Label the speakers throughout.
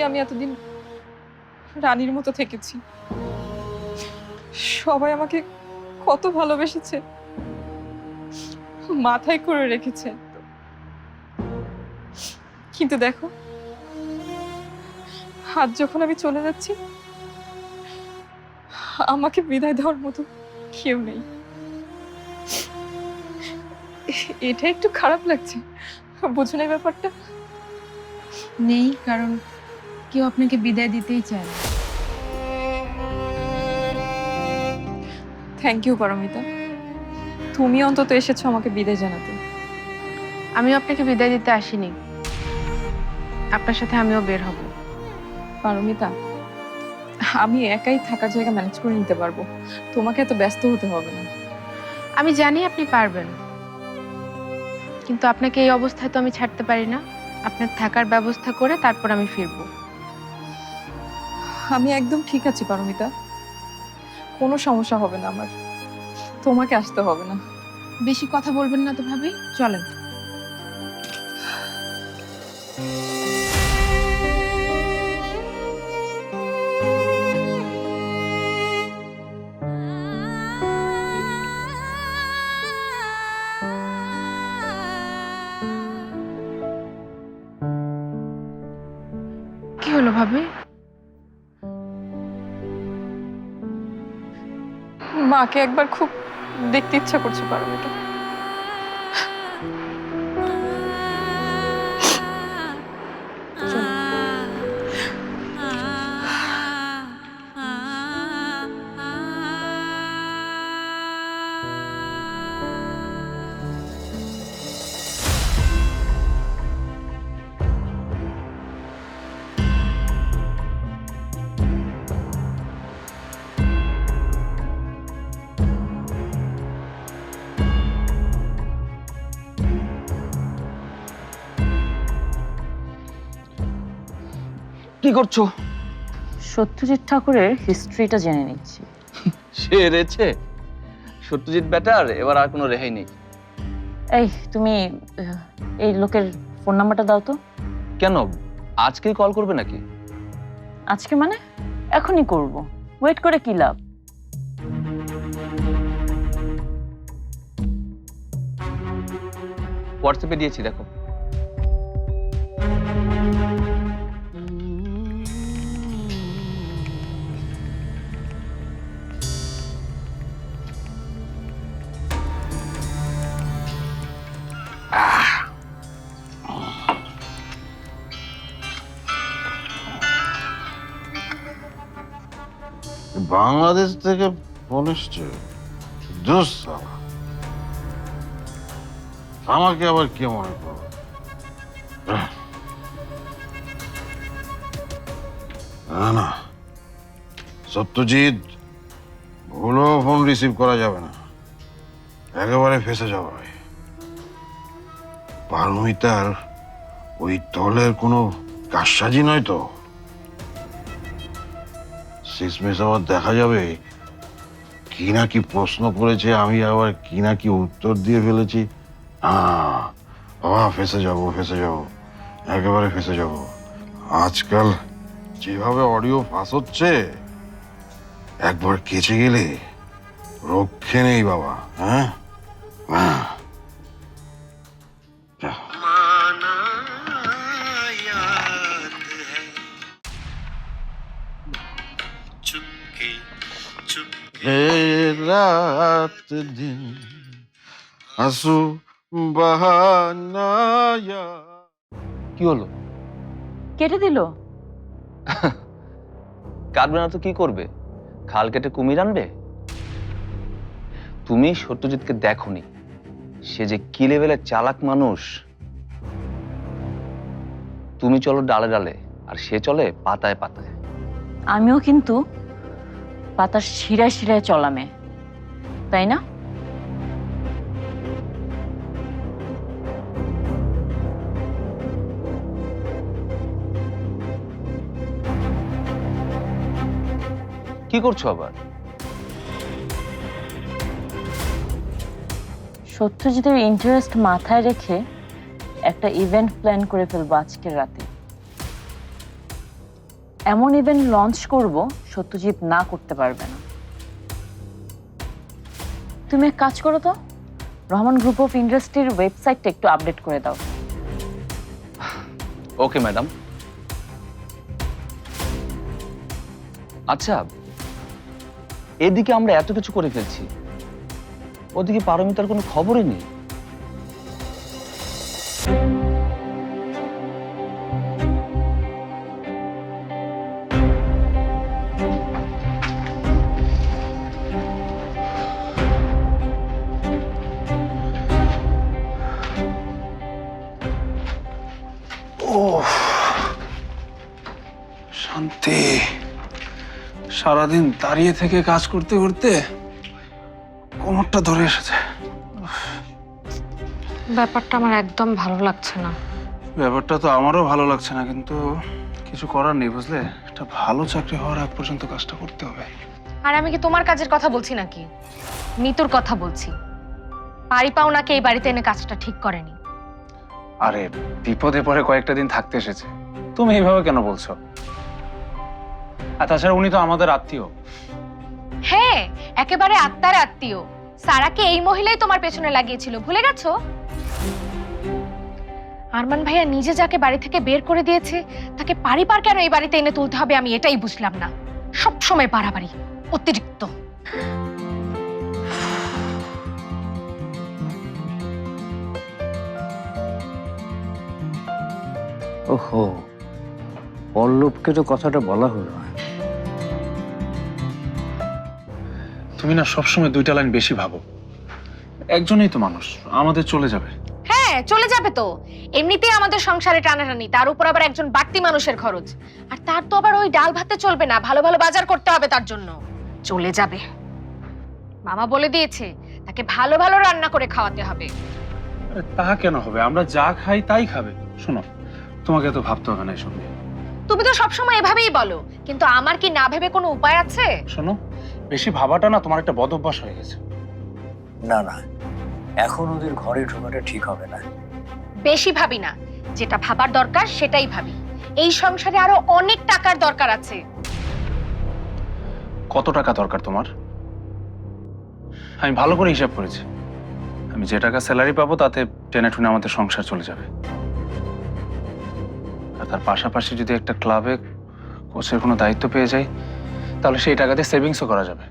Speaker 1: সত্যি আমি এতদিন রানীর মতো থেকেছি। সবাই আমাকে কত ভালোবেসেছে, মাথায় করে রেখেছে। কিন্তু দেখো, আজ যখন আমি চলে যাচ্ছি, আমাকে বিদায় দেওয়ার মতো কেউ নেই। এটা একটু খারাপ লাগছে, বুঝো না এই ব্যাপারটা?
Speaker 2: নেই, কারণ কেউ আপনাকে বিদায় দিতেই চায় না।
Speaker 1: Thank you Paramita. তুমি অন্তত এসেছ আমাকে বিদায় জানাতে।
Speaker 2: আমিও আপনাকে বিদায় দিতে আসিনি। আপনার সাথে আমিও বের হব।
Speaker 1: পারমিতা আমি একাই থাকার জায়গা ম্যানেজ করে নিতে পারব। তোমাকে এত ব্যস্ত হতে হবে না।
Speaker 2: আমি জানি আপনি পারবেন। কিন্তু আপনাকে এই অবস্থায় তো আমি ছাড়তে পারি না। আপনার থাকার ব্যবস্থা করে তারপর আমি ফিরবো।
Speaker 1: আমি একদম ঠিক আছি, পারমিতা। কোনো সমস্যা হবে না আমার। তোমাকে আসতে হবে না।
Speaker 2: বেশি কথা বলবেন না তো ভাবি, চলেন। কি হলো ভাবি?
Speaker 1: মাকে একবার খুব দেখতে ইচ্ছা করছে পারমিতা।
Speaker 3: কি করছ?
Speaker 4: সত্যজিৎ ঠাকুরের হিস্ট্রিটা জেনে নিচ্ছি।
Speaker 3: সে রেছে সত্যজিৎ ব্যাটার এবার আর কোনো রেহাই নেই।
Speaker 4: এই তুমি এই লোকের ফোন নাম্বারটা দাও তো।
Speaker 3: কেন? আজকেই কল করবে নাকি?
Speaker 4: আজকে মানে? এখনই করব। ওয়েট করে কি লাভ?
Speaker 3: হোয়াটসঅ্যাপে দিয়েছি দেখো।
Speaker 5: বাংলাদেশ থেকে এসছে দোষ আমাকে আবার কে মনে করো না না। সত্যজিৎ, ভুলেও ফোন রিসিভ করা যাবে না। একেবারে ফেসে যাবে। পারমিতার ওই দলের কোনো কারসাজি নয় তো? শেষমেশ আবার দেখা যাবে। কি না কি প্রশ্ন করেছে, আমি আবার কি না কি উত্তর দিয়ে ফেলেছি। হ্যাঁ বাবা ফেসে যাব ফেসে যাব, একেবারে ফেসে যাব। আজকাল যেভাবে অডিও ফাঁস হচ্ছে, একবার কেচে গেলে রক্ষে নেই বাবা হ্যাঁ? হ্যাঁ। রাত দিন আসু বাহানায়া।
Speaker 3: কি হলো?
Speaker 4: কেটে দিল।
Speaker 3: কাটবে না তো কি করবে? খাল কেটে কুমির আনবে? তুমি সত্যজিৎকে দেখনি। সে যে কি লেভেলের চালাক মানুষ। তুমি চলো ডালে ডালে আর সে চলে পাতায় পাতায়।
Speaker 4: আমিও কিন্তু পাতার শিরায় শিরায় চলামে। তাই না?
Speaker 3: কি করছ আবার?
Speaker 4: সত্যজিতের ইন্টারেস্ট মাথায় রেখে একটা ইভেন্ট প্ল্যান করে ফেলব আজকের রাতে। এমন ইভেন্ট লঞ্চ করব সত্যজিৎ না করতে পারবে না। তুমি এক কাজ করো তো, রহমান গ্রুপ অফ ইন্ডাস্ট্রির ওয়েবসাইটটা একটু আপডেট করে দাও।
Speaker 3: ওকে ম্যাডাম আচ্ছা এদিকে আমরা এত কিছু করে ফেলছি। ওদিকে পারমিতার কোনো খবরই নেই।
Speaker 6: সারাদিন দাঁড়িয়ে থেকে কাজ করতে করতে কোমরটা ধরে এসেছে।
Speaker 2: ব্যাপারটা আমার একদম ভালো লাগছে না।
Speaker 6: ব্যাপারটা তো আমারও ভালো লাগছে না কিন্তু কিছু করার নেই বুঝলে? একটা ভালো চাকরি হওয়ার আগ পর্যন্ত কাজটা করতে হবে।
Speaker 7: আর আমি কি তোমার কাজের কথা বলছি নাকি? নিতুর কথা বলছি। পারি পাও পাওনাকে এই বাড়িতে এনে কাজটা ঠিক করেনি?
Speaker 6: আরে বিপদে পরে কয়েকটা দিন থাকতে এসেছে। তুমি এইভাবে কেন বলছো? আর তাছাড়া উনি তো আমাদের আত্মীয়।
Speaker 7: হ্যাঁ একেবারে আত্মার আত্মীয়। সারাকে এই মহিলাই তোমার পেছনে লাগিয়েছিল ভুলে গেছো? আরমান ভাইয়া নিজে যাকে বাড়ি থেকে বের করে দিয়েছে তাকে পারি পার কেন এই বাড়িতে এনে তুলতে হবে আমি এটাই বুঝলাম না। সব সময় বাড়াবাড়ি অতিরিক্ত।
Speaker 8: ওহো পল্লবকে তো কথাটা বলা হলো।
Speaker 6: তুমি না সবসময় দুইটা লাইন বেশি ভাবো। একজনেই তো মানুষ আমাদের চলে যাবে।
Speaker 7: হ্যাঁ চলে যাবে তো। এমনিতেই আমাদের সংসারে টানাটানি তার উপর আবার একজন বাড়তি মানুষের খরচ। আর তার তো আবার ওই ডাল ভাতে চলবে না ভালো ভালো বাজার করতে হবে তার জন্য। চলে যাবে। মামা বলে দিয়েছে তাকে ভালো ভালো রান্না করে খাওয়াতে হবে।
Speaker 6: তা কেন হবে? আমরা যা খাই তাই খাবে। শোনো তোমাকে তো ভাবতে হবে না এসব নিয়ে।
Speaker 7: তুমি তো সবসময় এভাবেই বলো কিন্তু আমার কি না ভেবে কোনো উপায় আছে?
Speaker 6: শোনো বেশি ভাবাটা না তোমার একটা বদ অভ্যাস হয়ে গেছে।
Speaker 8: না না এখন ওদের ঘরে ঢোকাটা ঠিক হবে না।
Speaker 7: বেশি ভাবি না যেটা ভাবার দরকার সেটাই ভাবি। এই সংসারে আরও অনেক টাকার দরকার আছে।
Speaker 6: কত টাকা দরকার তোমার? আমি ভালো করে হিসাব করেছি। আমি যে টাকা স্যালারি পাবো তাতে টেনে টুনে আমাদের সংসার চলে যাবে। আর তার পাশাপাশি যদি একটা ক্লাবে কোচের কোনো দায়িত্ব পেয়ে যাই তাহলে সেই টাকাতে সেভিংসও করা যাবে।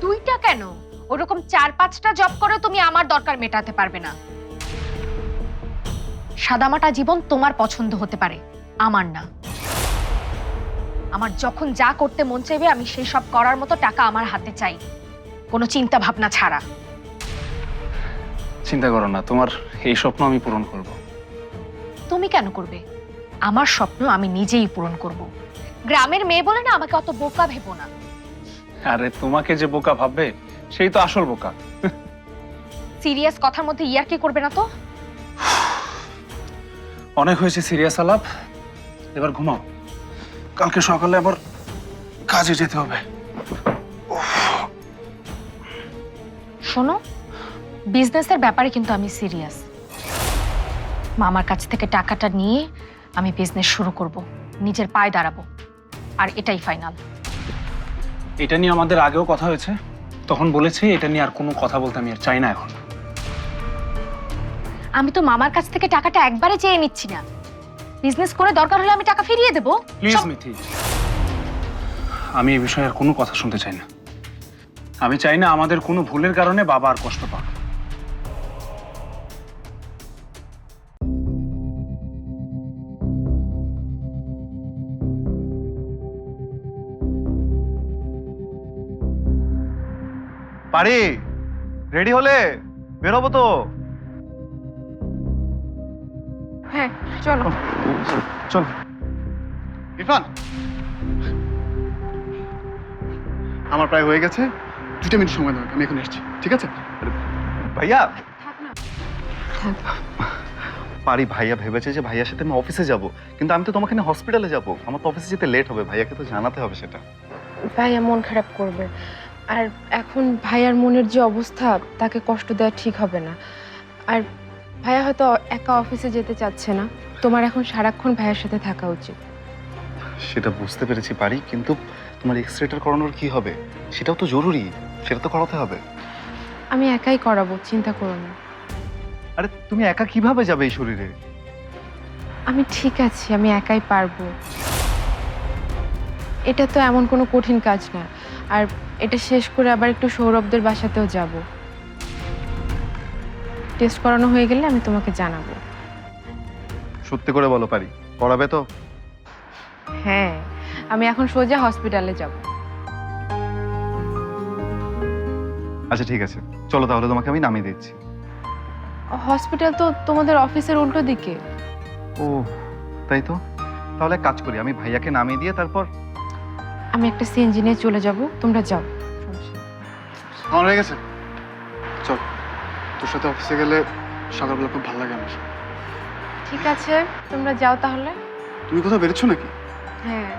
Speaker 7: দুইটা কেন? ওরকম চার পাঁচটা জব করে তুমি আমার দরকার মেটাতে পারবে না। সাদামাটা জীবন তোমার পছন্দ হতে পারে আমার না। আমার যখন যা করতে মন চাইবে আমি সেই সব করার মতো টাকা আমার হাতে চাই। কোনো চিন্তা ভাবনা ছাড়া।
Speaker 6: চিন্তা করো না তোমার এই স্বপ্ন আমি পূরণ করব।
Speaker 7: তুমি কেন করবে? আমার স্বপ্ন আমি নিজেই পূরণ করব। গ্রামের মেয়ে বলে না আমাকে অত বোকা ভেবো না।
Speaker 6: আরে তোমাকে যে বোকা ভাববে সেই তো আসল বোকা।
Speaker 7: সিরিয়াস কথার মধ্যে ইয়ার কি করবে না তো?
Speaker 6: অনেক হয়েছে সিরিয়াস আলাপ। এবার ঘুমাও। কালকে সকালে আবার কাজে যেতে হবে।
Speaker 7: শোনো বিজনেসের ব্যাপারে কিন্তু আমি সিরিয়াস। মামার কাছ থেকে টাকাটা নিয়ে আমি বিজনেস শুরু করব। নিজের পায়ে দাঁড়াবো। আর এটাই ফাইনাল
Speaker 6: এটা নিয়ে আমাদের আগেও কথা হয়েছে। তখন বলেছি এটা নিয়ে আর কোনো কথা বলতে আমি আর চাই না এখন।
Speaker 7: আমি তো মামার কাছ থেকে টাকাটা একবারে চেয়ে নিচ্ছি না। বিজনেস করে দরকার হলে আমি টাকা ফিরিয়ে দেবো।
Speaker 6: প্লিজ মিথি আমি এই বিষয়ে আর কোনো কথা শুনতে চাই না। আমি চাই না আমাদের কোনো ভুলের কারণে বাবা আর কষ্ট পাক।
Speaker 9: পারি রেডি হলে বেরোবো তো।
Speaker 2: হ্যাঁ চলো।
Speaker 6: চল।
Speaker 9: ইরফান! আমার প্রায় হয়ে গেছে। দুটো মিনিট সময় দাও আমি এখন এসেছি ঠিক আছে? ভাইয়া! পারি ভাইয়া ভেবেছে যে ভাইয়ার সাথে আমি অফিসে যাব কিন্তু আমি তো তোমাকে নিয়ে হসপিটালে যাব। আমার তো অফিসে যেতে লেট হবে ভাইয়াকে তো জানাতে হবে সেটা।
Speaker 2: ভাইয়া মন খারাপ করবে। আর এখন ভাইয়ার মনের যে অবস্থা তাকে কষ্ট দেওয়া ঠিক হবে না। আর ভাইয়া হয়তো একা অফিসে যেতে চাচ্ছে না। তোমার এখন সারাক্ষণ ভাইয়ের সাথে থাকা উচিত।
Speaker 9: সেটা বুঝতে পেরেছি পারি কিন্তু তোমার এক্স রেটার করানোর কি হবে? সেটাও তো জরুরি সেটা তো করাতে হবে।
Speaker 2: আমি একাই করাবো চিন্তা করো না।
Speaker 9: আরে তুমি একা কীভাবে যাবে এই শরীরে?
Speaker 2: আমি ঠিক আছি আমি একাই পারব। এটা তো এমন কোনো কঠিন কাজ না। আর এটা শেষ করে আবার একটু সৌরভদের বাসাতেও যাব। টেস্ট করানো হয়ে গেলে আমি তোমাকে জানাব।
Speaker 9: সত্যি করে বলো পারি। করাবে তো?
Speaker 2: হ্যাঁ আমি এখন সোজা হসপিটালে যাব।
Speaker 9: আচ্ছা ঠিক আছে। চলো তাহলে তোমাকে আমি নামিয়ে দিচ্ছি।
Speaker 2: হসপিটাল তো তোমাদের অফিসের উল্টো দিকে।
Speaker 9: ও তাই তো? তাহলে এক কাজ করি আমি ভাইয়াকে নামিয়ে দিয়ে তারপর
Speaker 2: আমি একটা সিএনজি নিয়ে চলে যাব তোমরা যাও।
Speaker 10: আমার হয়ে গেছে। চল তোর সাথে অফিসে গেলে সকালবেলা খুব ভালো লাগে আমার।
Speaker 2: ঠিক আছে তোমরা যাও তাহলে।
Speaker 10: তুমি কোথাও বেরোচ্ছ নাকি?
Speaker 2: হ্যাঁ।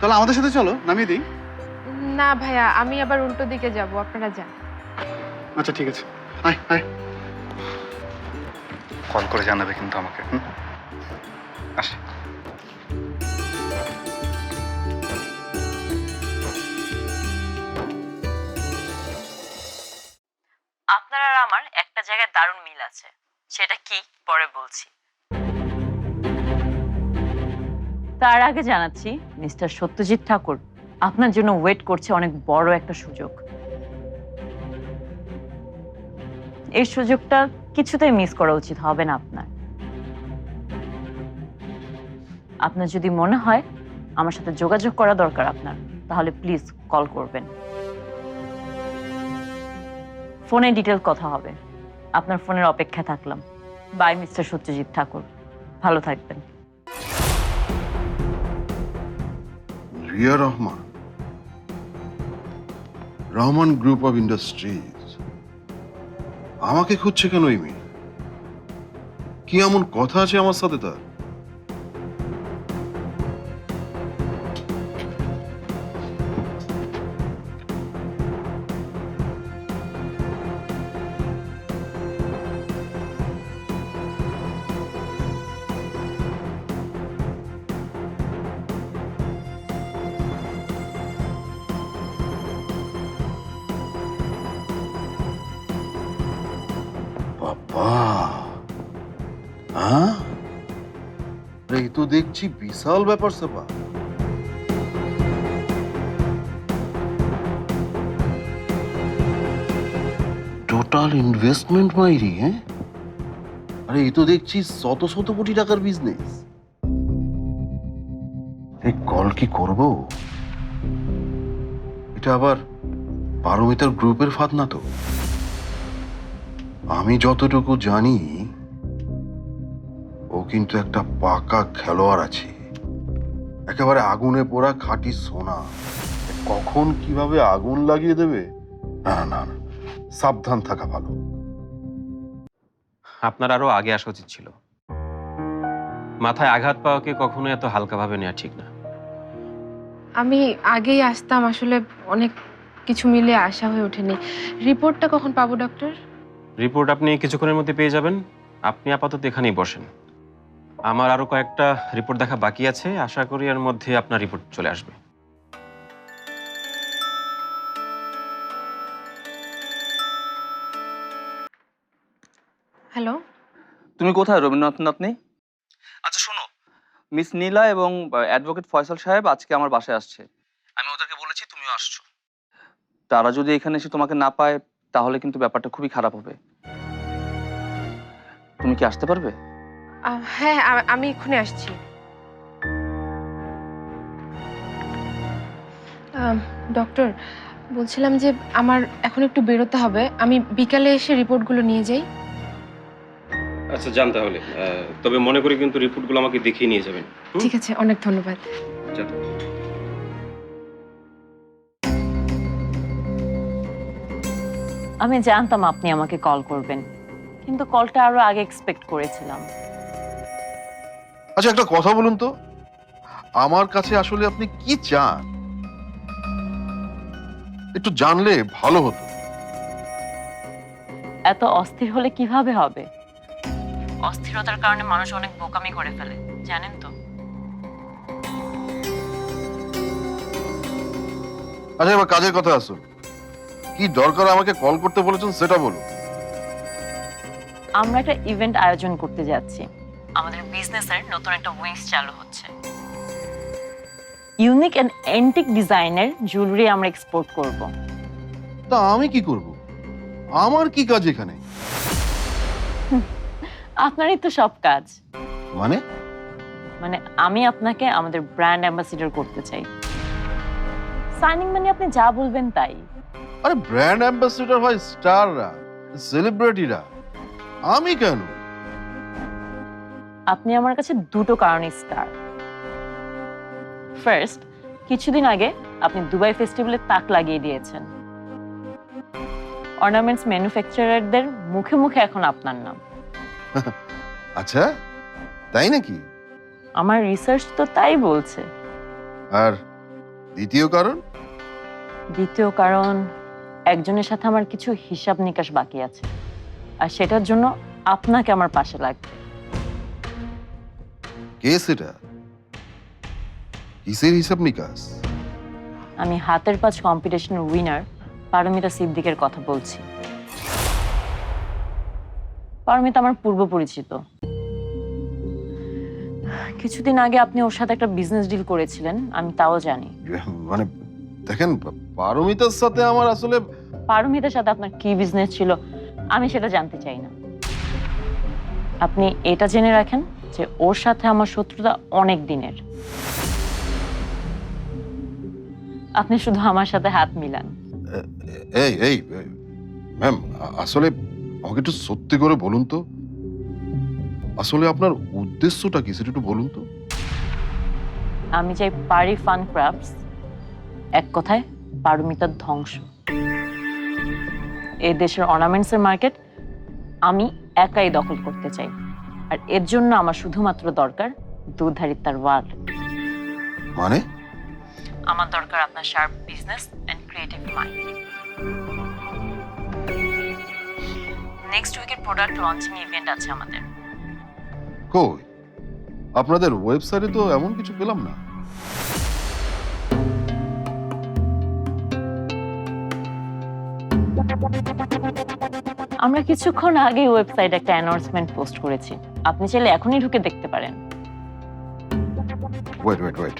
Speaker 10: তাহলে আমাদের সাথে চলো নামিয়ে দিই।
Speaker 2: না ভাইয়া আমি আবার উল্টো দিকে যাব আপনারা যান।
Speaker 10: আচ্ছা ঠিক আছে। আয় আয়।
Speaker 9: কল করে জানাবে কিন্তু আমাকে হুম? আসি।
Speaker 4: দারুণ মিল আছে। সেটা কি? পরে বলছি। তার আগে জানাচ্ছি, মিস্টার সত্যজিৎ ঠাকুর আপনার জন্য ওয়েট করছে অনেক বড় একটা সুযোগ। এই সুযোগটা কিছুতেই মিস করা উচিত হবে না আপনার। আপনার যদি মনে হয় আমার সাথে যোগাযোগ করা দরকার আপনার, তাহলে প্লিজ কল করবেন। ফোনে ডিটেল কথা হবে। আপনার ফোনের অপেক্ষা থাকলাম। Bye mister Satyajit Thakur. ভালো থাকবেন।
Speaker 5: Riya Rahman. Rahman group of industries. আমাকে খুঁজছে কেন এই মেয়ে? কি এমন কথা আছে আমার সাথে তার? দেখছি বিশাল ব্যাপার স্যাপার। টোটাল ইনভেস্টমেন্ট মাইরি হ্যাঁ? আরে, এই তো দেখছি শত শত কোটি টাকার বিজনেস এই কল কি করব? এটা আবার পারমিতার গ্রুপের ফাঁদ না তো? আমি যতটুকু জানি ও কিন্তু একটা পাকা খেলোয়াড় আছে। একেবারে আগুনে পোড়া খাঁটি সোনা। কখন কীভাবে আগুন লাগিয়ে দেবে? না না না সাবধান থাকা ভালো।
Speaker 11: আপনার আরও আগে আসা উচিত ছিল। মাথায় আঘাত পাওয়াকে কখনো এত হালকাভাবে নেওয়া ঠিক না।
Speaker 2: আমি আগেই আসতাম আসলে অনেক কিছু মিলে আসা হয়ে ওঠেনি। রিপোর্টটা কখন পাবো ডক্টর?
Speaker 11: রিপোর্ট আপনি কিছুক্ষণের মধ্যে পেয়ে যাবেন। আপনি আপাতত এখানেই বসেন। আমার আরও কয়েকটা রিপোর্ট দেখা বাকি আছে। আশা করি এর মধ্যে আপনার রিপোর্ট চলে আসবে।
Speaker 2: হ্যালো?
Speaker 12: তুমি কোথায় রবীন্দ্রনাথ নাতনি? আচ্ছা শোনো। মিস নীলা এবং অ্যাডভোকেট ফয়সাল সাহেব আজকে আমার বাসায় আসছে। আমি ওদেরকে বলেছি তুমিও আসছো। তারা যদি এখানে এসে তোমাকে না পায় তাহলে কিন্তু ব্যাপারটা খুবই খারাপ হবে। তুমি কি আসতে পারবে?
Speaker 2: হ্যাঁ আমি এক্ষুনি আসছি। আম, ডক্টর বলছিলাম যে আমার এখন একটু বেরোতে হবে। আমি বিকালে এসে রিপোর্টগুলো নিয়ে যাই।
Speaker 11: আচ্ছা যান তাহলে। তবে মনে করি কিন্তু রিপোর্টগুলো আমাকে দেখিয়ে নিয়ে যাবেন।
Speaker 2: ঠিক আছে অনেক ধন্যবাদ।
Speaker 4: আমি জানতাম আপনি আমাকে কল করবেন কিন্তু কলটা আরও আগে এক্সপেক্ট করেছিলাম।
Speaker 5: আচ্ছা একটা কথা বলুন তো। আমার কাছে আসলে আপনি কি চান? একটু জানলে ভালো হতো।
Speaker 4: এত অস্থির হলে কীভাবে হবে? অস্থিরতার কারণে মানুষ অনেক বোকামি করে ফেলে জানেন তো।
Speaker 5: আচ্ছা এবার কাজের কথা আসুন। কি দরকার আমাকে কল করতে বলেছেন সেটা বলুন।
Speaker 4: আমরা একটা ইভেন্ট আয়োজন করতে যাচ্ছি। আমাদের বিজনেসের নতুন একটা উইংস চালু হচ্ছে। ইউনিক অ্যান্ড এন্টিক ডিজাইনের জুয়েলারি আমরা এক্সপোর্ট করব।
Speaker 5: তা আমি কি করব? আমার কি কাজ এখানে?
Speaker 4: আপনারই তো সব কাজ।
Speaker 5: মানে?
Speaker 4: মানে আমি আপনাকে আমাদের ব্র্যান্ড অ্যাম্বাসিডর করতে চাই। সাইনিং মানে আপনি যা বলবেন তাই।
Speaker 5: আরে ব্র্যান্ড অ্যাম্বাসেডর হয় স্টাররা সেলিব্রিটিরা আমি কেন?
Speaker 4: আপনি আমার কাছে দুটো কারণে স্টার ফার্স্ট কিছুদিন আগে আপনি দুবাই ফেস্টিভ্যালে তাক লাগিয়ে দিয়েছেন। অর্নামেন্টস ম্যানুফ্যাকচারারদের মুখে মুখে এখন আপনার নাম।
Speaker 5: আচ্ছা তাই নাকি?
Speaker 4: আমার রিসার্চ তো তাই বলছে।
Speaker 5: আর দ্বিতীয় কারণ?
Speaker 4: দ্বিতীয় কারণ একজনের সাথে আমার কিছু হিসাব নিকাশ বাকি আছে। আর সেটার জন্য আপনাকে আমার পাশে লাগবে।
Speaker 5: কে সেটা কিসের হিসাব নিকাশ?
Speaker 4: আমি হাতের পাঁচ কম্পিটিশনের উইনার পারমিতা সিদ্দিকের কথা বলছি। পারমিতা আমার পূর্ব পরিচিত। কিছুদিন আগে আপনি ওর সাথে একটা বিজনেস ডিল করেছিলেন আমি তাও জানি।
Speaker 5: মানে দেখেন পারমিতার সাথে আমার আসলে
Speaker 4: পারমিতার সাথে আপনার কি বিজনেস ছিল আমি সেটা জানতে চাই না। আপনি এটা জেনে রাখেন? যে ওর সাথে আমার শত্রুতা অনেক দিনের। আপনি শুধু আমার সাথে হাত মিলান।
Speaker 5: এই এই ম্যাম আসলে আমাকে একটু সত্যি করে বলুন তো। আসলে আপনার উদ্দেশ্যটা কি সেটা একটু বলুন তো।
Speaker 4: আমি চাই পারি ফান ক্রাফটস এক কথায় পারমিতার ধ্বংস। এই দেশের অর্নামেন্টসের মার্কেট আমি একাই দখল করতে চাই। আর এর জন্য আমার শুধুমাত্র দরকার দুধারী তার ওয়ার্ল্ড
Speaker 5: মানে?
Speaker 4: আমার দরকার আপনার sharp business and creative mind next উইকের product launching event আছে আমাদের।
Speaker 5: কই? আপনাদের ওয়েবসাইটে তো এমন কিছু পেলাম না।
Speaker 4: আমরা কিছুক্ষণ আগে ওয়েবসাইটে একটা অ্যানাউন্সমেন্ট পোস্ট করেছি। আপনি চাইলে এখনই ঢুকে দেখতে পারেন।
Speaker 5: Wait wait wait